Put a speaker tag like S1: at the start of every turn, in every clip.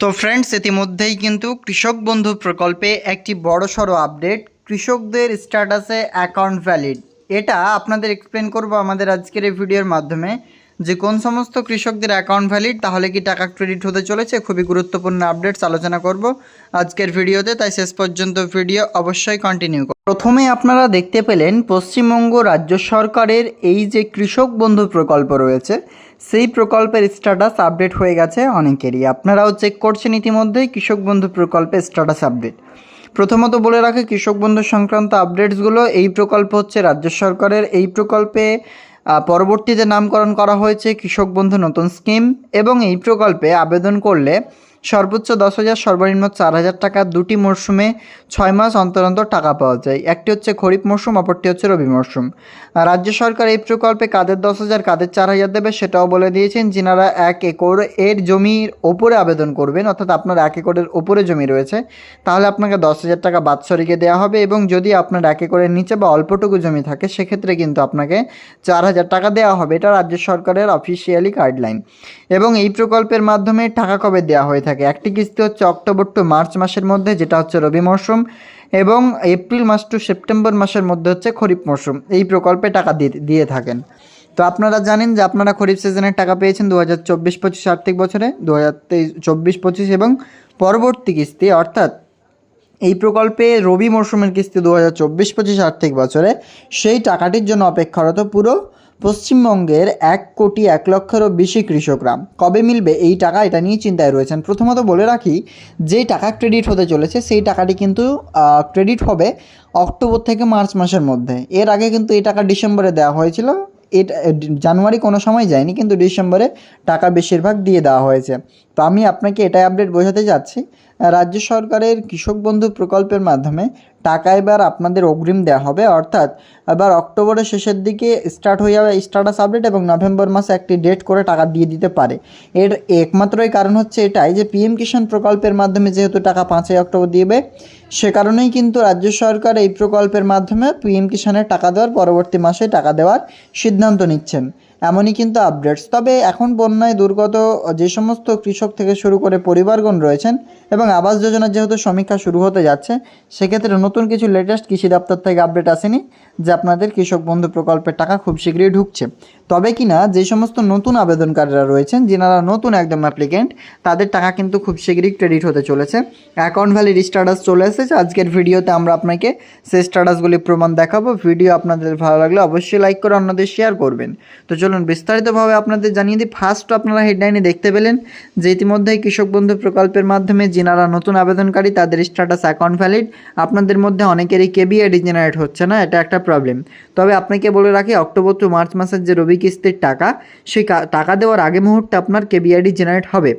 S1: তো ফ্রেন্ডস ইতিমধ্যেই কিন্তু কৃষক বন্ধু প্রকল্পে একটি বড় সড়ো আপডেট কৃষকদের স্ট্যাটাসে অ্যাকাউন্ট ভ্যালিড এটা আপনাদের এক্সপ্লেন করব আমাদের আজকের এই ভিডিওর মাধ্যমে। যে কোন সমস্ত কৃষকদের অ্যাকাউন্ট ভ্যালিড তাহলে কি টাকা ক্রেডিট হতে চলেছে? খুবই গুরুত্বপূর্ণ আপডেটস আলোচনা করব আজকের ভিডিওতে। তাই শেষ পর্যন্ত ভিডিও অবশ্যই কন্টিনিউ প্রথমে আপনারা দেখতে পেলেন, পশ্চিমবঙ্গ রাজ্য সরকারের এই যে কৃষক বন্ধু প্রকল্প রয়েছে, সেই প্রকল্পের স্ট্যাটাস আপডেট হয়ে গেছে অনেকেরই। আপনারাও চেক করছেন ইতিমধ্যেই কৃষক বন্ধু প্রকল্পের স্ট্যাটাস আপডেট প্রথমত বলে রাখি, কৃষক বন্ধু সংক্রান্ত আপডেটসগুলো এই প্রকল্প হচ্ছে রাজ্য সরকারের এই প্রকল্পে পরবর্তীতে নামকরণ করা হয়েছে কৃষক বন্ধু নতুন স্কিম এবং এই প্রকল্পে আবেদন করলে সর্বোচ্চ দশ হাজার, সর্বনিম্ন চার হাজার টাকা দুটি মরশুমে ছয় মাস অন্তর অন্তর টাকা পাওয়া যায়। একটি হচ্ছে খরিফ মরশুম অপরটি হচ্ছে রবি মরশুম রাজ্য সরকার এই প্রকল্পে কাদের দশ হাজার, কাদের চার হাজার দেবে সেটাও বলে দিয়েছেন, যিনারা এক একর এর জমির ওপরে আবেদন করবেন, অর্থাৎ আপনার এক একরের ওপরে জমি রয়েছে, তাহলে আপনাকে দশ হাজার টাকা বাৎসরিকে দেওয়া হবে এবং যদি আপনার এক একরের নিচে বা অল্পটুকু জমি থাকে, সেক্ষেত্রে কিন্তু আপনাকে চার হাজার টাকা দেওয়া হবে। এটা রাজ্য সরকারের অফিসিয়ালি গাইডলাইন এবং এই প্রকল্পের মাধ্যমে টাকা কবে দেওয়া হয়ে থাকে? একটি কিস্তি হচ্ছে অক্টোবর টু মার্চ মাসের মধ্যে, যেটা হচ্ছে রবি মরশুম, এবং এপ্রিল মাস টু সেপ্টেম্বর মাসের মধ্যে হচ্ছে খরিফ মরশুম। এই প্রকল্পে টাকা দিয়ে দিয়ে থাকেন। তো আপনারা জানেন যে আপনারা খরিফ সিজনের টাকা পেয়েছেন দু হাজার চব্বিশ পঁচিশ আর্থিক বছরে দু হাজার তেইশ, চব্বিশ পঁচিশ এবং পরবর্তী কিস্তি, অর্থাৎ এই প্রকল্পে রবি মরশুমের কিস্তি দু হাজার চব্বিশ পঁচিশ আর্থিক বছরে, সেই টাকাটির জন্য অপেক্ষারত পুরো পশ্চিমবঙ্গের এক কোটি এক লক্ষেরও বেশি কৃষকরা। কবে মিলবে এই টাকা এটা নিয়ে চিন্তায় রয়েছেন। প্রথমত বলে রাখি যেই টাকা ক্রেডিট হতে চলেছে সেই টাকাটি কিন্তু ক্রেডিট হবে অক্টোবর থেকে মার্চ মাসের মধ্যে। এর আগে কিন্তু এই টাকা ডিসেম্বরে দেওয়া হয়েছিল। এটা জানুয়ারি কোনো সময় যায়নি, কিন্তু ডিসেম্বরে টাকা বেশিরভাগ দিয়ে দেওয়া হয়েছে। তো আমি আপনাকে এটাই আপডেট বোঝাতে চাচ্ছি রাজ্য সরকারের কৃষক বন্ধু প্রকল্পের মাধ্যমে টাকা এবার আপনাদের অগ্রিম দেওয়া হবে। অর্থাৎ এবার অক্টোবরের শেষের দিকে স্টার্ট হয়ে যাবে স্ট্যাটাস আপডেট এবং নভেম্বর মাসে একটি ডেট করে টাকা দিয়ে দিতে পারে। এর একমাত্রই কারণ হচ্ছে এটাই যে পিএম কিষাণ প্রকল্পের মাধ্যমে যেহেতু টাকা পাঁচই অক্টোবর দিবে, সে কারণেই কিন্তু রাজ্য সরকার এই প্রকল্পের মাধ্যমে পিএম কিষাণের টাকা দেওয়ার পরবর্তী মাসে টাকা দেওয়ার সিদ্ধান্ত নিচ্ছেন। এমনই কিন্তু আপডেটস তবে এখন বন্যায় দুর্গত যে সমস্ত কৃষক থেকে শুরু করে পরিবারগণ রয়েছেন এবং আবাস যোজনার যেহেতু সমীক্ষা শুরু হতে যাচ্ছে, সেক্ষেত্রে নতুন কিছু লেটেস্ট কৃষি দপ্তর থেকে আপডেট আসেনি, যে আপনাদের কৃষক বন্ধু প্রকল্পের টাকা খুব শীঘ্রই ঢুকছে। তবে কিনা যে সমস্ত নতুন আবেদনকারীরা রয়েছেন, যেনারা নতুন একদম অ্যাপ্লিকেন্ট তাদের টাকা কিন্তু খুব শীঘ্রই ক্রেডিট হতে চলেছে। অ্যাকাউন্ট ভ্যালির স্ট্যাটাস চলে এসেছে। আজকের ভিডিওতে আমরা আপনাকে সেই স্ট্যাটাসগুলি প্রমাণ দেখাবো। ভিডিও আপনাদের ভালো লাগলে অবশ্যই লাইক করে অন্যদের শেয়ার করবেন। তো চলুন বিস্তারিতভাবে আপনাদের জানিয়ে দিই। ফার্স্ট আপনারা হেডলাইনে দেখতে পেলেন যে ইতিমধ্যেই কৃষক বন্ধু প্রকল্পের মাধ্যমে যিনারা নতুন আবেদনকারী, তাদের স্ট্যাটাস অ্যাকাউন্ট ভ্যালিড আপনাদের মধ্যে অনেকেরই কেবিআইডি জেনারেট হচ্ছে না, এটা একটা প্রবলেম তবে আপনাকে বলে রাখি, অক্টোবর টু মার্চ মাসের যে রবি কিস্তির টাকা, সেই টাকা দেওয়ার আগে মুহূর্তে আপনার কেবিআইডি জেনারেট হবে।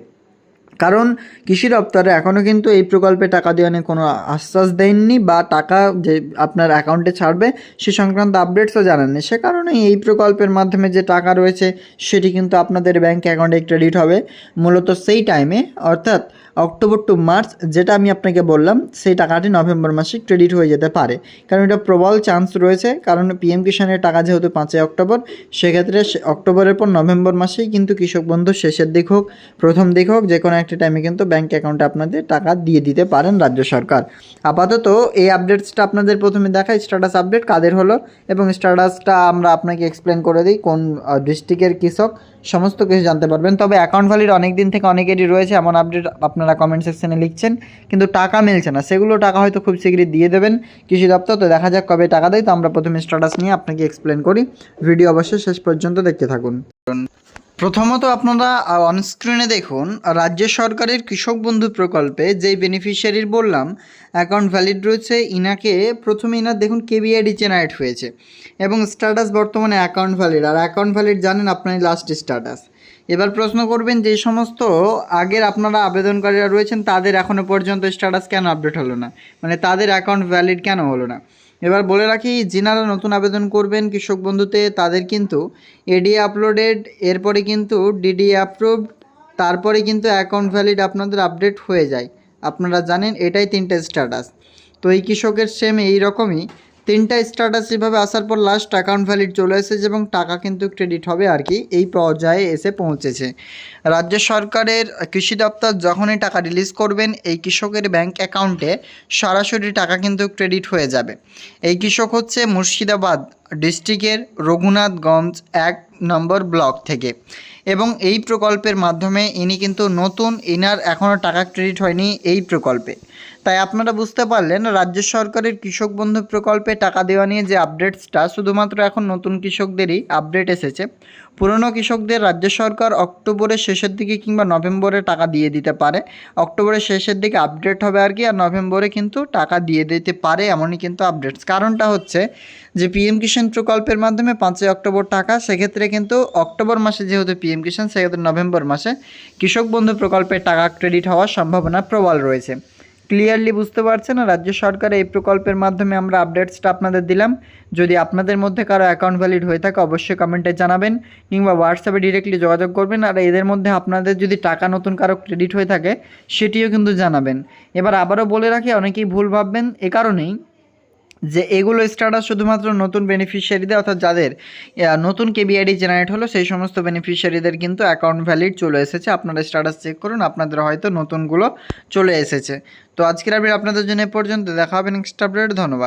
S1: কারণ কৃষি দপ্তরে এখনও কিন্তু এই প্রকল্পে টাকা দেওয়া নিয়ে কোনো আশ্বাস দেননি বা টাকা যে আপনার অ্যাকাউন্টে ছাড়বে সে সংক্রান্ত আপডেটসও জানাননি। সে কারণে এই প্রকল্পের মাধ্যমে যে টাকা রয়েছে সেটি কিন্তু আপনাদের ব্যাঙ্ক অ্যাকাউন্টে ক্রেডিট হবে। মূলত সেই টাইমে অর্থাৎ অক্টোবর টু মার্চ যেটা আমি আপনাকে বললাম, সেই টাকাটি নভেম্বর মাসে ক্রেডিট হয়ে যেতে পারে। কারণ এটা প্রবল চান্স রয়েছে, কারণ পিএম কিষাণের টাকা যেহেতু পাঁচই অক্টোবর সেক্ষেত্রে অক্টোবরের পর নভেম্বর মাসেই কিন্তু কৃষক বন্ধু শেষের দিক হোক, প্রথম দিক হোক, যে কোনো একটা টাইমে কিন্তু ব্যাঙ্ক অ্যাকাউন্টে আপনাদের টাকা দিয়ে দিতে পারেন রাজ্য সরকার। আপাতত এই আপডেটসটা আপনাদের প্রথমে দেখাই স্ট্যাটাস আপডেট কাদের হলো, এবং স্ট্যাটাসটা আমরা আপনাকে এক্সপ্লেন করে দিই কোন ডিস্ট্রিক্টের কৃষক সমস্ত কিছু জানতে পারবেন। তবে অ্যাকাউন্ট ভ্যালিড অনেক দিন থেকে অনেকেরই রয়েছে, এমন আপডেট আপনারা কমেন্ট সেকশনে লিখছেন। কিন্তু টাকা মিলছে না। সেগুলো টাকা হয়তো খুব শীঘ্রই দিয়ে দেবেন কৃষি দপ্তর। তো দেখা যাক কবে টাকা দেয়। তো আমরা প্রথমে স্ট্যাটাস নিয়ে আপনাকে এক্সপ্লেন করি। ভিডিও অবশ্যই শেষ পর্যন্ত দেখতে থাকুন। প্রথমত আপনারা অনস্ক্রিনে দেখুন, রাজ্য সরকারের কৃষক বন্ধু প্রকল্পে যেই বেনিফিশিয়ারির বললাম অ্যাকাউন্ট ভ্যালিড রয়েছে, ইনাকে প্রথমে ইনার দেখুন কেবিআইডি জেনারেট হয়েছে, এবং স্ট্যাটাস বর্তমানে অ্যাকাউন্ট ভ্যালিড আর অ্যাকাউন্ট ভ্যালিড জানেন আপনার লাস্ট স্ট্যাটাস এবার প্রশ্ন করবেন, যে সমস্ত আগের আপনারা আবেদনকারীরা রয়েছেন, তাদের এখনও পর্যন্ত স্ট্যাটাস কেন আপডেট হলো না? মানে তাদের অ্যাকাউন্ট ভ্যালিড কেন হলো না? এবার বলে রাখি, যিনারা নতুন আবেদন করবেন কৃষক বন্ধুতে, তাদের কিন্তু এডি আপলোডেড এরপরে কিন্তু ডিডি অ্যাপ্রুভড তারপরে কিন্তু অ্যাকাউন্ট ভ্যালিড আপনাদের আপডেট হয়ে যায়। আপনারা জানেন এটাই তিনটে স্ট্যাটাস তো এই কৃষকের সেম এই রকমই। তিনটা স্ট্যাটাস এভাবে আসার পর লাস্ট অ্যাকাউন্ট ভ্যালিড চলে এসেছে এবং টাকা কিন্তু ক্রেডিট হবে আর কি, এই পর্যায়ে এসে পৌঁছেছে। রাজ্য সরকারের কৃষি দপ্তর যখনই টাকা রিলিজ করবেন, এই কৃষকের ব্যাংক অ্যাকাউন্টে সরাসরি টাকা কিন্তু ক্রেডিট হয়ে যাবে। এই কৃষক হচ্ছে মুর্শিদাবাদ ডিস্ট্রিক্টের রঘুনাথগঞ্জ এক নম্বর ব্লক থেকে। এবং এই প্রকল্পের মাধ্যমে ইনি কিন্তু নতুন ইনার এখনও টাকা ক্রেডিট হয়নি এই প্রকল্পে। তাই আপনারা বুঝতে পারলেন, রাজ্য সরকারের কৃষক বন্ধু প্রকল্পে টাকা দেওয়া নিয়ে যে আপডেটসটা শুধুমাত্র এখন নতুন কৃষকদেরই আপডেট এসেছে। পুরনো কৃষকদের রাজ্য সরকার অক্টোবরের শেষের দিকে কিংবা নভেম্বরে টাকা দিয়ে দিতে পারে। অক্টোবরের শেষের দিকে আপডেট হবে আর কি, আর নভেম্বরে কিন্তু টাকা দিয়ে দিতে পারে এমনই কিন্তু আপডেটস কারণটা হচ্ছে যে পিএম কিষাণ প্রকল্পের মাধ্যমে পাঁচই অক্টোবর টাকা, সেক্ষেত্রে কিন্তু অক্টোবর মাসে যেহেতু পিএম কিষাণ সেক্ষেত্রে নভেম্বর মাসে কৃষক বন্ধু প্রকল্পের টাকা ক্রেডিট হওয়ার সম্ভাবনা প্রবল রয়েছে। ক্লিয়ারলি বুঝতে পারছেন রাজ্য সরকারের এই প্রকল্পের মাধ্যমে আমরা আপডেটসটা আপনাদের দিলাম। যদি আপনাদের মধ্যে কারও অ্যাকাউন্ট ভ্যালিড হয়ে থাকে, অবশ্যই কমেন্টে জানাবেন কিংবা হোয়াটসঅ্যাপে ডিরেক্টলি যোগাযোগ করবেন আর এদের মধ্যে আপনাদের যদি টাকা নতুন কারও ক্রেডিট হয়ে থাকে, সেটিও কিন্তু জানাবেন। এবার আবারও বলে রাখি, অনেকেই ভুল ভাববেন, এ কারণেই যে এগুলো স্ট্যাটাস শুধুমাত্র নতুন বেনিফিশিয়ারিদের অর্থাৎ যাদের নতুন কেবিআইডি জেনারেট হলো, সেই সমস্ত বেনিফিশিয়ারিদের কিন্তু অ্যাকাউন্ট ভ্যালিড চলে এসেছে। আপনারা স্ট্যাটাস চেক করুন, আপনাদের হয়তো নতুনগুলো চলে এসেছে। তো আজকের আপডেট আপনাদের জন্য এ পর্যন্ত। দেখা হবে নেক্সট আপডেট ধন্যবাদ।